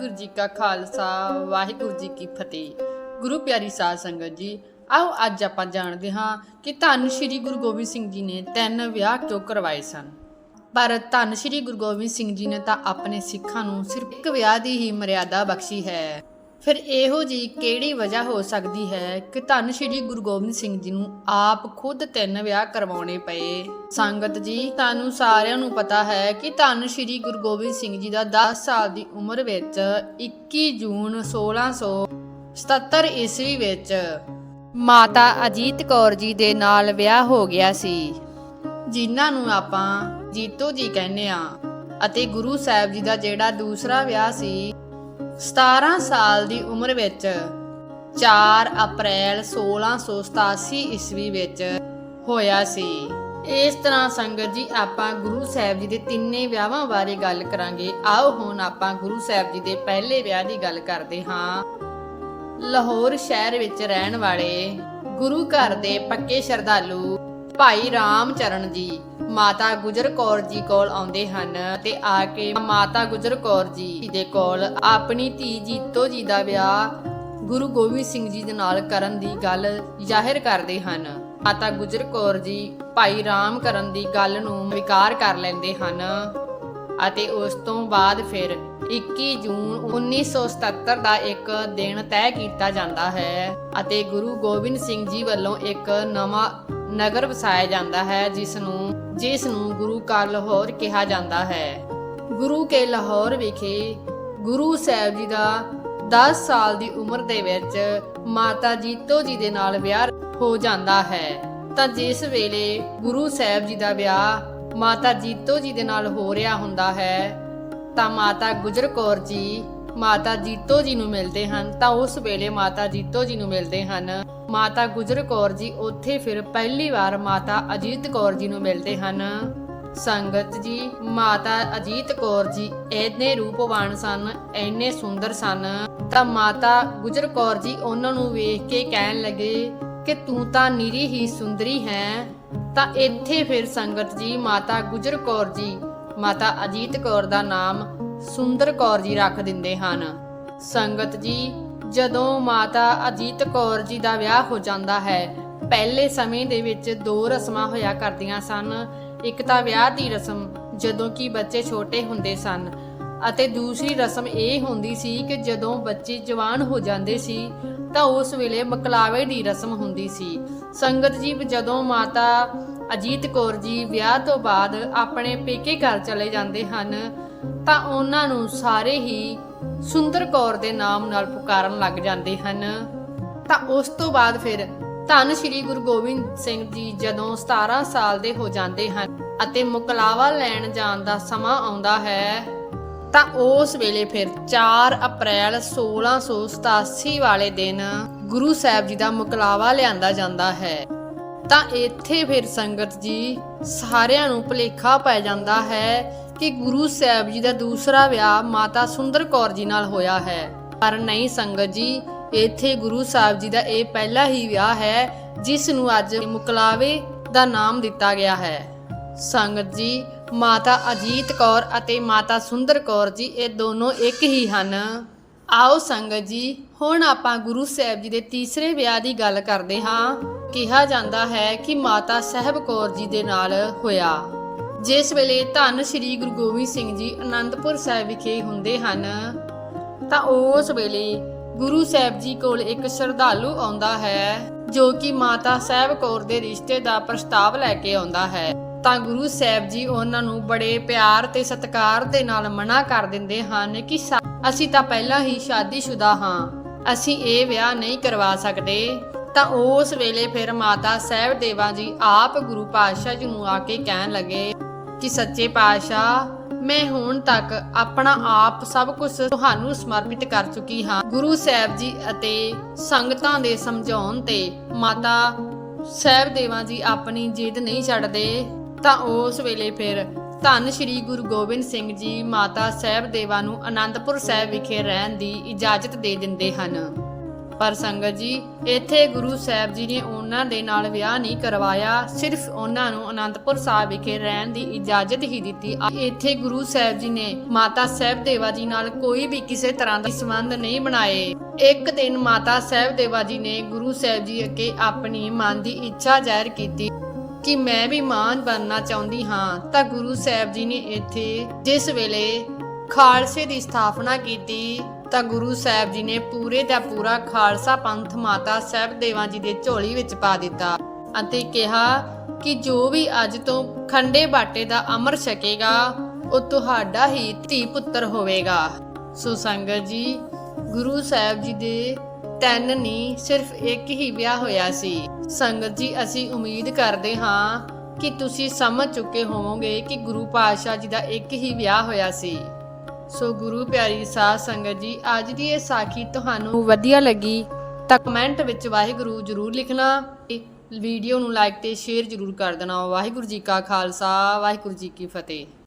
ਵਾਹਿਗੁਰੂ ਜੀ ਕਾ ਖਾਲਸਾ, ਵਾਹਿਗੁਰੂ ਜੀ ਕੀ ਫਤਿਹ। ਗੁਰੂ ਪਿਆਰੀ ਸਾਧ ਸੰਗਤ ਜੀ, ਆਓ ਅੱਜ ਆਪਾਂ ਜਾਣਦੇ ਹਾਂ ਕਿ ਧੰਨ ਸ਼੍ਰੀ ਗੁਰੂ ਗੋਬਿੰਦ ਸਿੰਘ ਜੀ ਨੇ ਤਿੰਨ ਵਿਆਹ ਕਿਉਂ ਕਰਵਾਏ ਸਨ? ਪਰ ਧੰਨ ਸ਼੍ਰੀ ਗੁਰੂ ਗੋਬਿੰਦ ਸਿੰਘ ਜੀ ਨੇ ਤਾਂ ਆਪਣੇ ਸਿੱਖਾਂ ਨੂੰ ਸਿਰਫ ਇੱਕ ਵਿਆਹ ਦੀ ਹੀ ਮਰਿਆਦਾ ਬਖਸ਼ੀ ਹੈ। ਫਿਰ ਇਹੋ ਜੀ ਕਿਹੜੀ ਵਜ੍ਹਾ ਹੋ ਸਕਦੀ ਹੈ ਕਿ ਧੰਨ ਸ਼੍ਰੀ ਗੁਰੂ ਗੋਬਿੰਦ ਸਿੰਘ ਜੀ ਨੂੰ ਆਪ ਖੁਦ ਤਿੰਨ ਵਿਆਹ ਕਰਵਾਉਣੇ ਪਏ? ਸੰਗਤ ਜੀ, ਤੁਹਾਨੂੰ ਸਾਰਿਆਂ ਨੂੰ ਪਤਾ ਹੈ ਕਿ ਧੰਨ ਸ਼੍ਰੀ ਗੁਰੂ ਗੋਬਿੰਦ ਸਿੰਘ ਜੀ ਦਾ 10 ਸਾਲ ਦੀ ਉਮਰ ਵਿੱਚ 21 ਜੂਨ 1677 ਈਸਵੀ ਵਿੱਚ ਮਾਤਾ ਅਜੀਤ ਕੌਰ ਜੀ ਦੇ ਨਾਲ ਵਿਆਹ ਹੋ ਗਿਆ ਸੀ, ਜਿਨ੍ਹਾਂ ਨੂੰ ਆਪਾਂ ਜੀਤੋ ਜੀ ਕਹਿੰਦੇ ਆ ਅਤੇ ਗੁਰੂ ਸਾਹਿਬ ਜੀ ਦਾ ਜਿਹੜਾ ਦੂਸਰਾ ਵਿਆਹ ਸੀ 17 ਸਾਲ ਦੀ ਉਮਰ ਵਿੱਚ 4 ਅਪ੍ਰੈਲ 1687 ਈਸਵੀ ਵਿੱਚ ਹੋਇਆ ਸੀ। ਇਸ ਤਰ੍ਹਾਂ ਸੰਗਤ ਜੀ, ਆਪਾਂ ਗੁਰੂ ਸਾਹਿਬ ਜੀ ਦੇ ਤਿੰਨੇ ਵਿਆਹਾਂ ਬਾਰੇ ਗੱਲ ਕਰਾਂਗੇ। ਆਓ ਹੁਣ ਆਪਾਂ ਗੁਰੂ ਸਾਹਿਬ ਜੀ ਦੇ ਪਹਿਲੇ ਵਿਆਹ ਦੀ ਗੱਲ ਕਰਦੇ ਹਾਂ। ਲਾਹੌਰ ਸ਼ਹਿਰ ਵਿੱਚ ਰਹਿਣ ਵਾਲੇ ਗੁਰੂ ਘਰ ਦੇ ਪੱਕੇ ਸ਼ਰਧਾਲੂ ਭਾਈ ਰਾਮ ਚਰਨ ਜੀ, ਮਾਤਾ ਗੁਜਰ ਕੌਰ ਜੀ ਕੋਲ ਆਉਂਦੇ ਹਨ ਤੇ ਆ ਕੇ ਮਾਤਾ ਗੁਜਰ ਕੌਰ ਜੀ ਦੇ ਕੋਲ ਆਪਣੀ ਧੀ ਜੀਤੋ ਜੀ ਦਾ ਵਿਆਹ ਗੁਰੂ ਗੋਬਿੰਦ ਸਿੰਘ ਜੀ ਦੇ ਨਾਲ ਕਰਨ ਦੀ ਗੱਲ ਜ਼ਾਹਿਰ ਕਰਦੇ ਹਨ। ਮਾਤਾ ਗੁਜਰ ਕੌਰ ਜੀ ਭਾਈ ਰਾਮ ਕਰਨ ਦੀ ਗੱਲ ਨੂੰ ਵਿਕਾਰ ਕਰ ਲੈਂਦੇ ਹਨ ਅਤੇ ਉਸ ਤੋਂ ਬਾਅਦ ਫਿਰ 21 ਜੂਨ 1977 ਦਾ ਇੱਕ ਦਿਨ ਤੈਅ ਕੀਤਾ ਜਾਂਦਾ ਹੈ ਅਤੇ ਗੁਰੂ ਗੋਬਿੰਦ ਸਿੰਘ ਜੀ ਵੱਲੋਂ ਇੱਕ ਨਵਾਂ ਨਗਰ ਵਸਾਇਆ ਜਾਂਦਾ ਹੈ ਜਿਸ ਨੂੰ ਜਿਸ ਨੂੰ ਗੁਰੂ ਕਾ ਲਾਹੌਰ ਕਿਹਾ ਜਾਂਦਾ ਹੈ। ਗੁਰੂ ਕੇ ਲਾਹੌਰ ਵਿਖੇ ਗੁਰੂ ਸਾਹਿਬ ਜੀ ਦਾ 10 ਸਾਲ ਦੀ ਉਮਰ ਦੇ ਵਿੱਚ ਮਾਤਾ ਜੀਤੋ ਜੀ ਦੇ ਨਾਲ ਵਿਆਹ ਹੋ ਜਾਂਦਾ ਹੈ। ਤਾਂ ਜਿਸ ਵੇਲੇ ਗੁਰੂ ਸਾਹਿਬ ਜੀ ਦਾ ਵਿਆਹ ਮਾਤਾ ਜੀਤੋ ਜੀ ਦੇ ਨਾਲ ਹੋ ਰਿਹਾ ਹੁੰਦਾ ਹੈ, ਤਾਂ ਮਾਤਾ ਗੁਜਰ ਕੌਰ ਜੀ ਮਾਤਾ ਜੀਤੋ ਜੀ ਨੂੰ ਮਿਲਦੇ ਹਨ। ਤਾਂ ਉਸ ਵੇਲੇ ਮਾਤਾ ਜੀਤੋ ਜੀ ਨੂੰ ਮਿਲਦੇ ਹਨ। ਮਾਤਾ ਗੁਜਰ ਕੌਰ ਜੀ ਉੱਥੇ ਫਿਰ ਪਹਿਲੀ ਵਾਰ ਮਾਤਾ ਅਜੀਤ ਕੌਰ ਜੀ ਨੂੰ ਮਿਲਦੇ ਹਨ। ਸੰਗਤ ਜੀ, ਮਾਤਾ ਅਜੀਤ ਕੌਰ ਜੀ ਇੰਨੇ ਰੂਪਵਾਨ ਸਨ, ਇੰਨੇ ਸੁੰਦਰ ਸਨ, ਤਾਂ ਮਾਤਾ ਗੁਜਰ ਕੌਰ ਜੀ ਉਹਨਾਂ ਨੂੰ ਵੇਖ ਕੇ ਕਹਿਣ ਲੱਗੇ ਕਿ ਤੂੰ ਤਾਂ ਨੀਰੀ ਹੀ ਸੁੰਦਰੀ ਹੈ। ਤਾਂ ਇੱਥੇ ਫਿਰ ਸੰਗਤ ਜੀ, ਮਾਤਾ ਗੁਜਰ ਕੌਰ ਜੀ, ਮਾਤਾ ਅਜੀਤ ਕੌਰ ਦਾ ਨਾਮ ਸੁੰਦਰ ਕੌਰ ਜੀ ਰੱਖ ਦਿੰਦੇ ਹਨ। ਸੰਗਤ ਜੀ ਜਦੋਂ ਮਾਤਾ ਅਜੀਤ ਕੌਰ ਜੀ ਦਾ ਵਿਆਹ ਹੋ ਜਾਂਦਾ ਹੈ, ਪਹਿਲੇ ਸਮੇਂ ਦੇ ਵਿੱਚ ਦੋ ਰਸਮਾਂ ਹੋਇਆ ਕਰਦੀਆਂ ਸਨ। ਇੱਕ ਤਾਂ ਵਿਆਹ ਦੀ ਰਸਮ, ਜਦੋਂ ਕਿ ਬੱਚੇ ਛੋਟੇ ਹੁੰਦੇ ਸਨ। ਅਤੇ ਦੂਸਰੀ ਰਸਮ ਇਹ ਹੁੰਦੀ ਸੀ ਕਿ ਜਦੋਂ ਬੱਚੇ ਜਵਾਨ ਹੋ ਜਾਂਦੇ ਸੀ, ਤਾਂ ਉਸ ਵੇਲੇ ਮਕਲਾਵੇ ਦੀ ਰਸਮ ਹੁੰਦੀ ਸੀ। ਸੰਗਤ ਜੀ, ਜਦੋਂ ਮਾਤਾ ਅਜੀਤ ਕੌਰ ਜੀ ਵਿਆਹ ਤੋਂ ਬਾਅਦ ਆਪਣੇ ਪੇਕੇ ਘਰ ਚਲੇ ਜਾਂਦੇ ਹਨ, ਤਾਂ ਉਹਨਾਂ ਨੂੰ ਸਾਰੇ ਹੀ ਸੁੰਦਰ ਕੌਰ ਦੇ ਨਾਮ ਨਾਲ ਪੁਕਾਰਨ ਲੱਗ ਜਾਂਦੇ ਹਨ। ਤਾਂ ਉਸ ਤੋਂ ਬਾਅਦ ਫਿਰ ਧੰਨ ਸ਼੍ਰੀ ਗੁਰੂ ਗੋਬਿੰਦ ਸਿੰਘ ਜੀ ਜਦੋਂ 17 ਸਾਲ ਦੇ ਹੋ ਜਾਂਦੇ ਹਨ ਅਤੇ ਮੁਕਲਾਵਾ ਲੈਣ ਜਾਣ ਦਾ ਸਮਾਂ ਆਉਂਦਾ ਹੈ, ਤਾਂ ਉਸ ਵੇਲੇ ਫਿਰ 4 ਅਪ੍ਰੈਲ 1687 ਵਾਲੇ ਦਿਨ ਗੁਰੂ ਸਾਹਿਬ ਜੀ ਦਾ ਮੁਕਲਾਵਾ ਲਿਆਂਦਾ ਜਾਂਦਾ ਹੈ। ਤਾਂ ਇੱਥੇ ਫਿਰ ਸੰਗਤ ਜੀ ਸਾਰਿਆਂ ਨੂੰ ਭੁਲੇਖਾ ਪੈ ਜਾਂਦਾ ਹੈ ਕਿ ਗੁਰੂ ਸਾਹਿਬ ਜੀ ਦਾ ਦੂਸਰਾ ਵਿਆਹ ਮਾਤਾ ਸੁੰਦਰ ਕੌਰ ਜੀ ਨਾਲ ਹੋਇਆ ਹੈ। ਪਰ ਨਹੀਂ ਸੰਗਤ ਜੀ, ਇੱਥੇ ਗੁਰੂ ਸਾਹਿਬ ਜੀ ਦਾ ਇਹ ਪਹਿਲਾ ਹੀ ਵਿਆਹ ਹੈ, ਜਿਸ ਨੂੰ ਅੱਜ ਮੁਕਲਾਵੇ ਦਾ ਨਾਮ ਦਿੱਤਾ ਗਿਆ ਹੈ। ਸੰਗਤ ਜੀ, ਮਾਤਾ ਅਜੀਤ ਕੌਰ ਅਤੇ ਮਾਤਾ ਸੁੰਦਰ ਕੌਰ ਜੀ ਇਹ ਦੋਨੋਂ ਇੱਕ ਹੀ ਹਨ। ਆਓ ਸੰਗਤ ਜੀ, ਹੁਣ ਆਪਾਂ ਗੁਰੂ ਸਾਹਿਬ ਜੀ ਦੇ ਤੀਸਰੇ ਵਿਆਹ ਦੀ ਗੱਲ ਕਰਦੇ ਹਾਂ। ਕਿਹਾ ਜਾਂਦਾ ਹੈ ਕਿ ਮਾਤਾ ਸਾਹਿਬ ਕੌਰ ਜੀ ਦੇ ਨਾਲ ਹੋਇਆ। ਜਿਸ ਵੇਲੇ ਧੰਨ ਸ਼੍ਰੀ ਗੁਰੂ ਗੋਬਿੰਦ ਸਿੰਘ ਜੀ ਅਨੰਦਪੁਰ ਸਾਹਿਬ ਵਿਖੇ ਹੁੰਦੇ ਹਨ, ਤਾਂ ਉਸ ਵੇਲੇ ਗੁਰੂ ਸਾਹਿਬ ਜੀ ਕੋਲ ਇੱਕ ਸ਼ਰਧਾਲੂ ਆਉਂਦਾ ਹੈ, ਜੋ ਕਿ ਮਾਤਾ ਸਾਹਿਬ ਕੌਰ ਦੇ ਰਿਸ਼ਤੇ ਦਾ ਪ੍ਰਸਤਾਵ ਲੈ ਕੇ ਆਉਂਦਾ ਹੈ। ਤਾਂ ਗੁਰੂ ਸਾਹਿਬ ਜੀ ਉਹਨਾਂ ਨੂੰ ਬੜੇ ਪਿਆਰ ਤੇ ਸਤਿਕਾਰ ਦੇ ਨਾਲ ਮਨਾ ਕਰ ਦਿੰਦੇ ਹਨ ਕਿ ਅਸੀਂ ਤਾਂ ਪਹਿਲਾਂ ਹੀ ਸ਼ਾਦੀशुदा ਹਾਂ। ਅਸੀਂ ਇਹ ਵਿਆਹ ਨਹੀਂ ਕਰਵਾ ਸਕਦੇ। ਤਾਂ ਉਸ ਵੇਲੇ ਫਿਰ ਮਾਤਾ ਸਾਹਿਬ ਦੇਵਾ ਜੀ ਆਪ ਗੁਰੂ ਪਾਤਸ਼ਾਹ ਜੀ ਨੂੰ ਆ ਕੇ ਕਹਿਣ ਲੱਗੇ ਕਿ, ਸੱਚੇ ਪਾਤਸ਼ਾਹ, ਮੈਂ ਹੁਣ ਤੱਕ ਆਪਣਾ ਆਪ ਸਭ ਕੁਝ ਤੁਹਾਨੂੰ ਸਮਰਪਿਤ ਕਰ ਚੁੱਕੀ ਹਾਂ। ਗੁਰੂ ਸਾਹਿਬ ਜੀ ਅਤੇ ਸੰਗਤਾਂ ਦੇ ਸਮਝਾਉਣ ਤੇ ਮਾਤਾ ਸਾਹਿਬ ਦੇਵਾ ਜੀ ਆਪਣੀ ਜਿੱਦ ਨਹੀਂ ਛੱਡਦੇ। ਤਾਂ ਉਸ ਵੇਲੇ ਫਿਰ ਧੰਨ ਸ਼੍ਰੀ ਗੁਰੂ ਗੋਬਿੰਦ ਸਿੰਘ ਜੀ ਮਾਤਾ ਸਾਹਿਬ ਦੇਵਾ ਨੂੰ ਆਨੰਦਪੁਰ ਸਾਹਿਬ ਵਿਖੇ ਰਹਿਣ ਦੀ ਇਜਾਜ਼ਤ ਦੇ ਦਿੰਦੇ ਹਨ। ਪਰ ਸੰਗਤ ਜੀ, ਇੱਥੇ ਗੁਰੂ ਸਾਹਿਬ ਜੀ ਨੇ ਉਹਨਾਂ ਦੇ ਨਾਲ ਵਿਆਹ ਨਹੀਂ ਕਰਵਾਇਆ, ਸਿਰਫ ਉਹਨਾਂ ਨੂੰ ਅਨੰਦਪੁਰ ਸਾਹਿਬ ਵਿਖੇ ਰਹਿਣ ਦੀ ਇਜਾਜ਼ਤ ਹੀ ਦਿੱਤੀ। ਇੱਥੇ ਗੁਰੂ ਸਾਹਿਬ ਜੀ ਨੇ ਮਾਤਾ ਸਾਹਿਬ ਦੇਵਾ ਜੀ ਨਾਲ ਕੋਈ ਵੀ ਕਿਸੇ ਤਰ੍ਹਾਂ ਦਾ ਸੰਬੰਧ ਨਹੀਂ ਬਣਾਏ। ਇੱਕ ਦਿਨ ਮਾਤਾ ਸਾਹਿਬ ਦੇਵਾ ਜੀ ਨੇ ਗੁਰੂ ਸਾਹਿਬ ਜੀ ਅੱਗੇ ਆਪਣੀ ਮਨ ਦੀ ਇੱਛਾ ਜ਼ਾਹਿਰ ਕੀਤੀ। ਕਿ ਮੈਂ ਵੀ ਮਾਂ ਬਣਨਾ ਚਾਹੁੰਦੀ ਹਾਂ ਤਾਂ ਗੁਰੂ ਸਾਹਿਬ ਜੀ ਨੇ ਇੱਥੇ ਜਿਸ ਵੇਲੇ ਖਾਲਸੇ ਦੀ ਸਥਾਪਨਾ ਕੀਤੀ ਤਾਂ ਗੁਰੂ ਸਾਹਿਬ ਜੀ ਨੇ ਪੂਰੇ ਦਾ ਪੂਰਾ ਖਾਲਸਾ ਪੰਥ ਮਾਤਾ ਸਾਹਿਬ ਦੇਵਾਂ ਜੀ ਦੇ ਝੋਲੀ ਵਿੱਚ ਪਾ ਦਿੱਤਾ ਅਤੇ ਕਿਹਾ ਕਿ ਜੋ ਵੀ ਅੱਜ ਤੋਂ ਖੰਡੇ ਬਾਟੇ ਦਾ ਅਮਰ ਛਕੇਗਾ, ਉਹ ਤੁਹਾਡਾ ਹੀ ਧੀ ਪੁੱਤਰ ਹੋਵੇਗਾ। ਸੋ ਸੰਗਤ ਜੀ, ਗੁਰੂ ਸਾਹਿਬ ਜੀ ਦੇ ਤਿੰਨ ਨਹੀਂ, ਸਿਰਫ ਇੱਕ ਹੀ ਵਿਆਹ ਹੋਇਆ ਸੀ। ਸੰਗਤ ਜੀ, ਅਸੀਂ ਉਮੀਦ ਕਰਦੇ ਹਾਂ ਕਿ ਤੁਸੀਂ ਸਮਝ ਚੁੱਕੇ ਹੋਵੋਗੇ ਕਿ ਗੁਰੂ ਪਾਤਸ਼ਾਹ ਜੀ ਦਾ ਇੱਕ ਹੀ ਵਿਆਹ ਹੋਇਆ ਸੀ। ਸੋ ਗੁਰੂ ਪਿਆਰੀ ਸਾਧ ਸੰਗਤ ਜੀ, ਅੱਜ ਦੀ ਇਹ ਸਾਖੀ ਤੁਹਾਨੂੰ ਵਧੀਆ ਲੱਗੀ ਤਾਂ ਕਮੈਂਟ ਵਿੱਚ ਵਾਹਿਗੁਰੂ ਜਰੂਰ ਲਿਖਣਾ। ਵੀਡੀਓ ਨੂੰ ਲਾਈਕ ਤੇ ਸ਼ੇਅਰ ਜਰੂਰ ਕਰ ਦੇਣਾ। ਵਾਹਿਗੁਰੂ ਜੀ ਕਾ ਖਾਲਸਾ, ਵਾਹਿਗੁਰੂ ਜੀ ਕੀ ਫਤਿਹ।